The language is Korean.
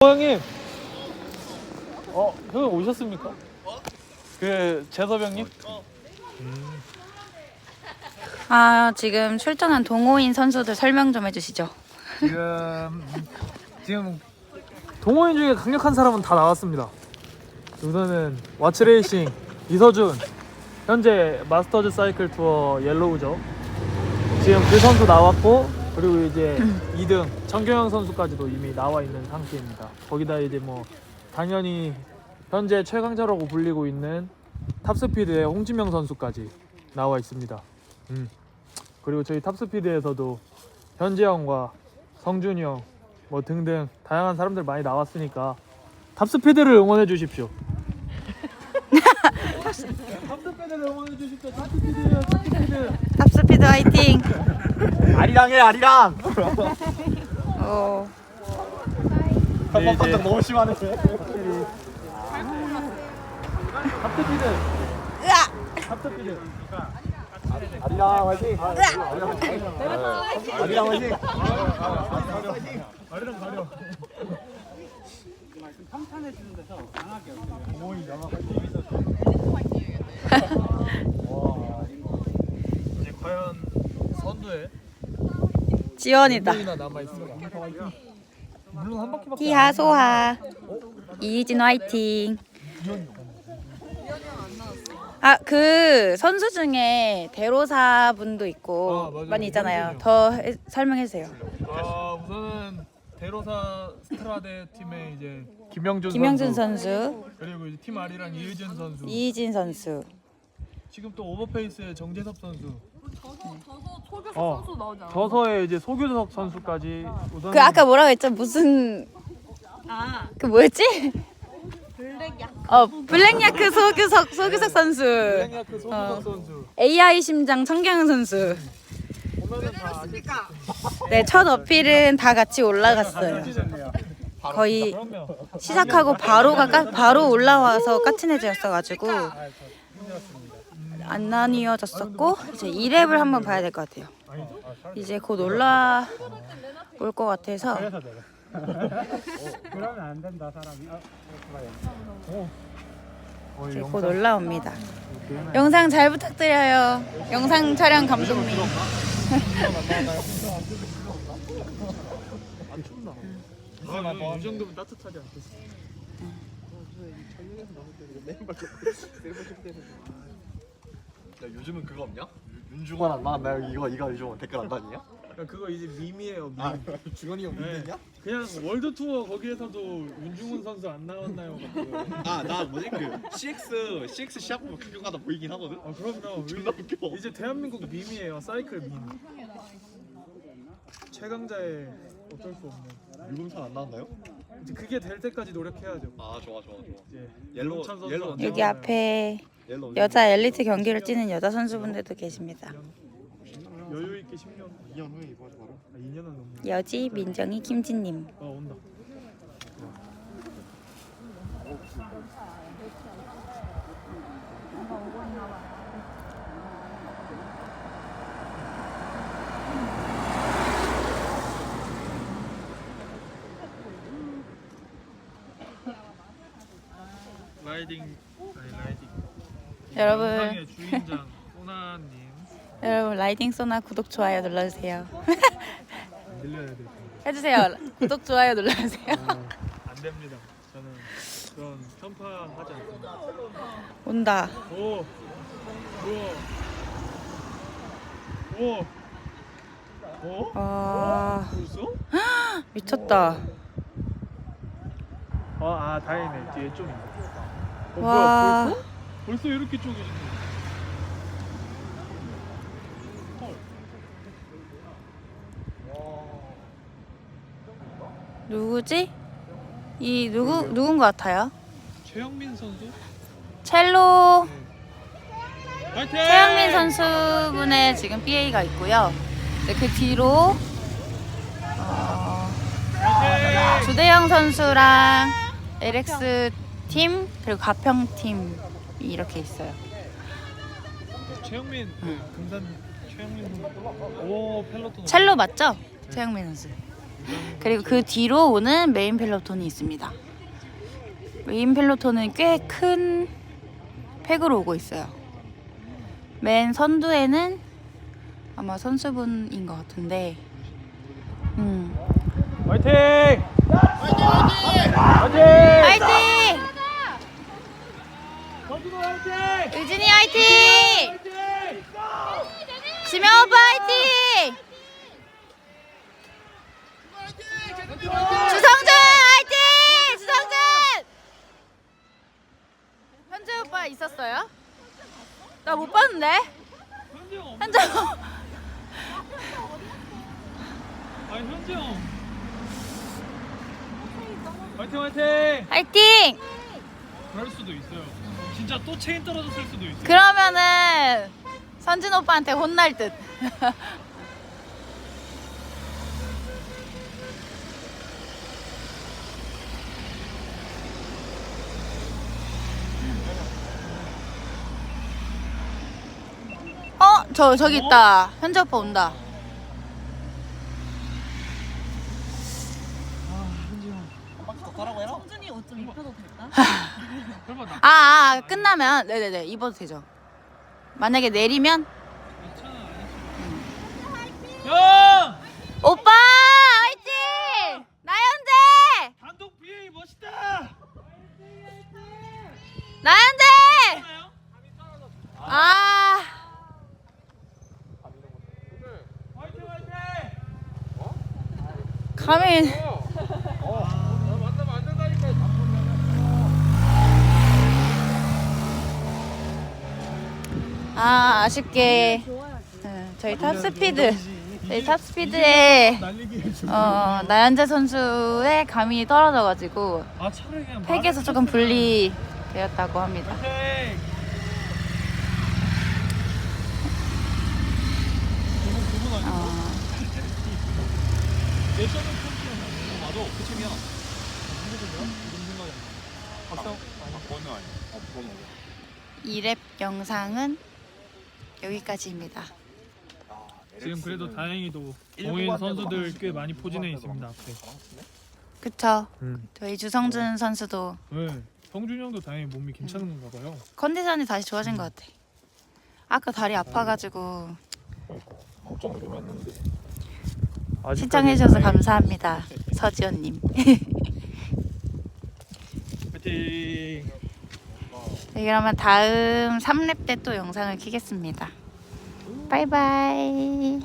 어, 형님. 어, 형님 오셨습니까? 그 재섭 형님? 아 지금 출전한 동호인 선수들 설명 좀 해주시죠. 지금 지금 동호인 중에 강력한 사람은 다 나왔습니다. 우선은 와츠레이싱 이서준 현재 마스터즈 사이클 투어 옐로우죠. 지금 그 선수 나왔고 그리고 이제 2등 정경영 선수까지도 이미 나와 있는 상태입니다. 거기다 이제 뭐 당연히 현재 최강자라고 불리고 있는 탑스피드의 홍진명 선수까지 나와 있습니다. 음. 그리고 저희 탑스피드에서도 현재 형과 성준이 형, 뭐 등등 다양한 사람들 많이 나왔으니까 탑스피드를 응원해 주십시오. 탑스피드를 응원해 주십시오. 탑스피드, 탑스피드. 탑스피드 화이팅. 아리랑해 아리랑 어, 한번판정 너무 심하네 탑스피드. 탑스피드. 아리랑 화이팅 아리랑 화이팅 아리랑 가려. 이제 과연 선두에 지원이다. 희하 소하. 이희진 화이팅. 아 그 선수 중에 대로사 분도 있고 아, 맞아요. 많이 있잖아요. 더 해- 설명해 주세요. 아 우선은 대로사 스트라데 팀의 이제 김영준, 김영준 선수, 그리고 이제 팀 아리랑 이의준 선수 이희진 선수. 지금 또 오버페이스의 정재섭 선수 어. 나오지 않아? 저서의 이제 소규석 선수까지 우선 그 아까 뭐라고 했죠? 무슨 아 그 뭐였지? 블랙 약어 블랙야크 소규석 소규석 선수. 블랙야크 소규석 어. 선수 AI 심장 청경은 선수. 보면은 다 네, 첫 어필은 다 같이 올라갔어요. 거의 시작하고 바로 가 까, 바로 올라와서 까친해졌어가지고 안 나뉘어졌었고 이제 2랩을 한번 봐야 될 것 같아요. 이제 곧 올라 올 것 같아서 그러면 안 된다 사람이 어, 이제 곧 올라옵니다. 영상 잘 부탁드려요. 영상 촬영 감독님. 안 춥나? 아, 이 정도면 따뜻하지 않겠어? 야 요즘은 그거 없냐? 윤중원 안 나왔나요? 이거 이거 요즘 댓글 안 다니냐? 야, 그거 이제 밈이에요 밈. 아 중원이 형 네. 믿냐? 그냥 월드 투어 거기에서도 윤중훈 선수 안 나왔나요? 그거. 아나 뭐지 그 CX CX 시합 보면 가끔 가다 보이긴 하거든 아 그럼요. 존나 웃겨 이제 대한민국 밈이에요. 사이클 밈. 최강자의 어쩔 수 없는. 유금선 안 나왔나요? 이제 그게 될 때까지 노력해야죠. 아 좋아 좋아 좋아 이제 옐로우- 선수 옐로우 안 여기? 앞에 옐로우 여자 엘리트 경기를 뛰는 여자 선수분들도 계십니다. 여유 있게 10년. 2년 후에 이거 하지 마라 아, 2년은 넘네. 여지 민정이 김진님. 아 온다. 라이딩 아니 라이딩 여러분 영상의 주인장 소나님 여러분 라이딩 소나 구독 좋아요 눌러주세요. 늘려야 될 텐데 해주세요. 구독 좋아요 눌러주세요. 안 됩니다. 저는 그런 편파하지 않습니다. 온다. 오, 우와, 우와, 어? 와 벌써? 미쳤다. 아, 아 다행이네. 뒤에 좀 있네. 어, 와. 뭐야, 벌써? 벌써 이렇게 쪼개진다. 누구지? 이 누구 누군 것 같아요? 최영민 선수? 첼로 파이팅! 최영민 선수분의 지금 BA가 있고요. 네, 그 뒤로 어, 파이팅! 주대영 선수랑 LX 팀 그리고 가평 팀이 이렇게 있어요. 최영민 그 금산 최영민 선수. 오 펠로톤. 첼로 맞죠? 최영민 선수. 그리고 그 뒤로 오는 메인 펠로톤이 있습니다. 메인 펠로톤은 꽤 큰 팩으로 오고 있어요. 맨 선두에는 아마 선수분인 것 같은데, 음! 화이팅! 화이팅! 화이팅! 선수도 화이팅! 유진이 화이팅! 화이팅! 지명 오빠 화이팅! 주성준 화이팅! 주성준! 있었어요? 나 못 봤는데? 현재 형 아니 현재 형 화이팅 화이팅! 화이팅! 그럴 수도 있어요 진짜 또 체인 떨어졌을 수도 있어요 그러면은 선진 오빠한테 혼날 듯. 어, 저 저기 있다. 현재 오빠 온다. 성준이 옷 좀 입혀도 될까? 설마 나 아, 아 끝나면 네네네 입어도 되죠. 만약에 내리면 형! 오빠 화이팅! 나연재! 단독 BA 멋있다! 나연재! 아. 화이팅 화이팅! 가민. 아 아쉽게 네, 저희 탑스피드 저희 탑스피드에 어, 나연재 선수의 감이 떨어져가지고 팩에서 조금 분리되었다고 합니다. 어, 예전은 컴퓨터 맞아 그 생각이 아니 아니야 어 번호 2랩 영상은 여기까지입니다. 지금 그래도 다행히도 동인 선수들. 꽤 많이 포진해 있습니다 앞에 그쵸? 음. 저희 주성준 선수도 네 성준이 형도 다행히 몸이 괜찮은 건가 봐요 컨디션이 다시 좋아진 것 같아. 아까 다리 아파가지고 시청해주셔서 감사합니다. 서지원님. 네, 그러면 다음 3랩 때 또 영상을 키겠습니다. 바이바이.